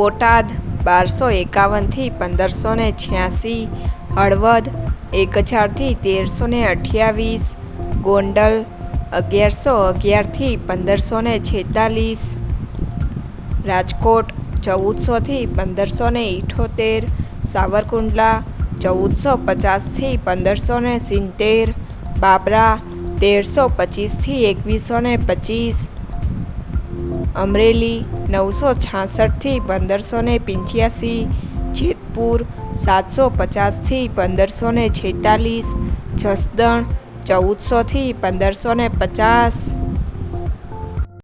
બોટાદ, બારસો એકાવનથી પંદરસો ને છ્યાસી, હળવદ એક હજારથી તેરસો ને અઠ્યાવીસ, ગોંડલ, અગિયારસો અગિયારથી પંદરસો ને છેતાલીસ, રાજકોટ, ચૌદસોથી પંદરસો ને ઇઠોતેર, સાવરકુંડલા, ચૌદસો પચાસથી પંદરસો ને સિત્તેર, બાબરા, તેરસો પચીસથી એકવીસો ને પચીસ અમરેલી નવસો છાસઠથી પંદરસો ને પંચ્યાસી, જેતપુર સાતસો પચાસથી પંદરસો ને છેતાલીસ, જસદણ ચૌદસોથી પંદરસો ને પચાસ.